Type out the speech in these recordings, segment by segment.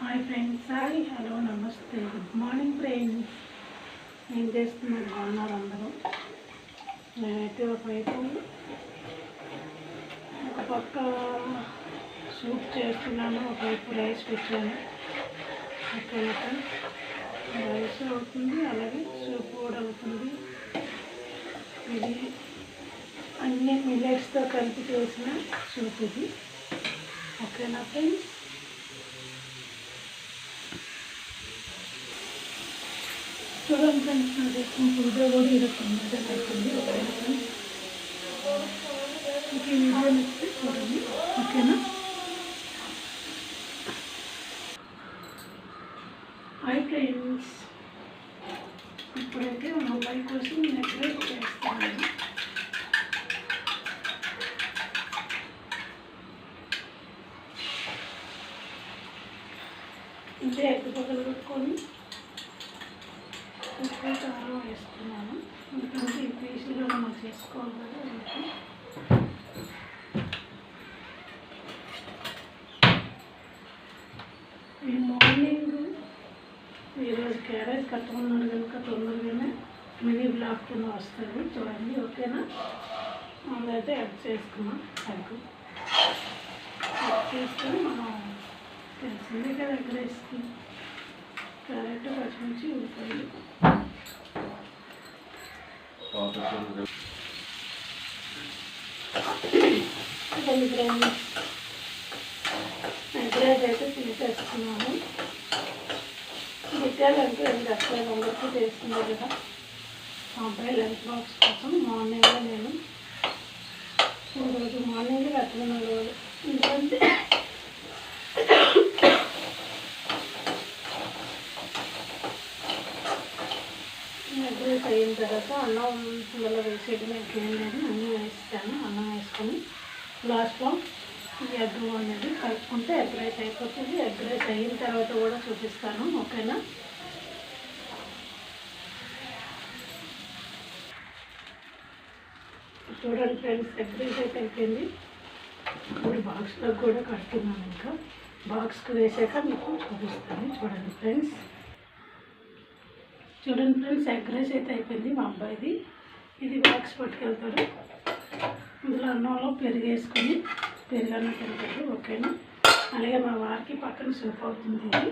Hi friends hi hello నమస్తే good morning friends ఏం చేస్తున్నారు? బాగున్నారు అందరూ? నేనైతే ఒకవైపు ఒక పక్క సూప్ చేస్తున్నాను ఒకవైపు రైస్ పెట్టాను. అక్కడ రైస్ అవుతుంది అలాగే సూప్ కూడా అవుతుంది. ఇది అన్ని మిల్లెట్స్తో కలిపి చేసిన సూప్ ఇది. ఓకేనా ఫ్రెండ్స్ చూడండి. ఫ్రెండ్స్ నా దగ్గర ఫుల్గా కూడా అవుతుంది వీడియో నచ్చితే చూడండి ఓకేనా హాయ్ ఫ్రెండ్స్ ఇప్పుడైతే మా అబ్బాయి కోసం నేను ఎక్కడ చేస్తాను ఇంతే ఎగ్గు పగలు పెట్టుకొని ఉప్పు కారం వేసుకున్నాను ఎందుకంటే ఈ పీసులు మనం చేసుకోవాలి కదా ఈ మార్నింగ్ ఈరోజు క్యారేజ్ కట్టుకున్నాడు కనుక తొందరగానే మినీ బ్లాక్ కింద వస్తుంది. చూడండి ఓకేనా అదైతే యాడ్ చేసుకున్నాం ఎగ్ యాడ్ చేసుకొని మనం తెలిసిందే కదా ఎక్కడ రైస్కి క్యారెట్ పచ్చిమిర్చి ఉల్లిపాయలు కొన్ని గ్రైండ్ ఎగ్ రైస్ అయితే తీసేసుకున్నాము పెట్టాలంటే ఏం అసలు అందరికీ చేస్తుంది కదా మా అబ్బాయి లంచ్ బాక్స్ కోసం మార్నింగ్లో నేను రోజు మార్నింగ్ కట్టుకున్నాను ఎందుకంటే ఎగ్రేస్ అయిన తర్వాత అన్నం ఇందులో వేసేది నాకు ఏం లేదు అన్నీ వేస్తాను. అన్నం వేసుకొని లాస్ట్లో ఈ ఎగ్ అనేది కలుపుకుంటే ఎగ్ రైస్ అయిపోతుంది. ఎగ్ రైస్ అయిన తర్వాత కూడా చూపిస్తాను. ఓకేనా? చూడండి ఫ్రెండ్స్ ఎగ్ రైస్ అయితే అయిపోయింది. ఇప్పుడు బాక్స్లో కూడా కడుతున్నాను ఇంకా. బాక్స్కి వేసాక మీకు చూపిస్తాను. చూడండి ఫ్రెండ్స్. చూడండి ఫ్రెండ్స్ ఎగ్ రైస్ అయితే అయిపోయింది మా అబ్బాయిది. ఇది బాక్స్ పట్టుకెళ్తాడు. ఇందులో అన్నంలో పెరుగు వేసుకొని పెరుగు అన్నం తింటాడు ఓకేనా? అలాగే మా వారికి పక్కన సూప్ అవుతుంది ఇది.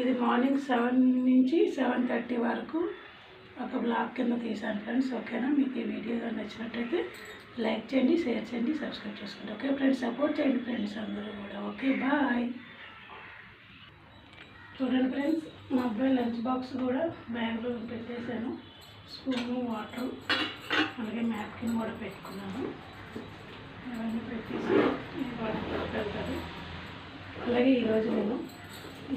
ఇది మార్నింగ్ సెవెన్ నుంచి సెవెన్ థర్టీ వరకు ఒక బ్లాగ్ కింద తీసాను ఫ్రెండ్స్ ఓకేనా? మీకు ఈ వీడియో నచ్చినట్టయితే లైక్ చేయండి షేర్ చేయండి సబ్స్క్రైబ్ చేసుకోండి. ఓకే ఫ్రెండ్స్ సపోర్ట్ చేయండి ఫ్రెండ్స్ అందరూ కూడా. Okay bye. చూడండి ఫ్రెండ్స్ మా అబ్బాయి లంచ్ బాక్స్ కూడా బ్యాగ్లో పెట్టేశాను. స్పూను వాటర్ అలాగే మ్యాప్కిన్ కూడా పెట్టుకున్నాను. అవన్నీ పెట్టేసి వాటర్ పట్టుకెళ్తాను అలాగే ఈరోజు నేను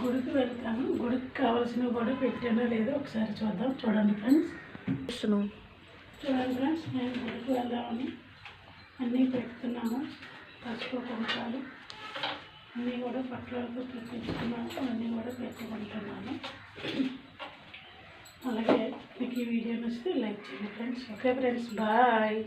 గుడికి వెళ్తాను. గుడికి కావాల్సినవి కూడా పెట్టానో లేదో ఒకసారి చూద్దాం. చూడండి ఫ్రెండ్స్. చూడండి ఫ్రెండ్స్ నేను గుడికి వెళ్దామని అన్నీ పెడుతున్నాను. పసుపు కుంకాలు. అన్నీ కూడా పట్లతో పెట్టించుకున్నాను అన్నీ కూడా పెట్టుకుంటున్నాను అలాగే మీకు ఈ వీడియో నచ్చితే లైక్ చేయండి ఫ్రెండ్స్. Okay friends. బాయ్.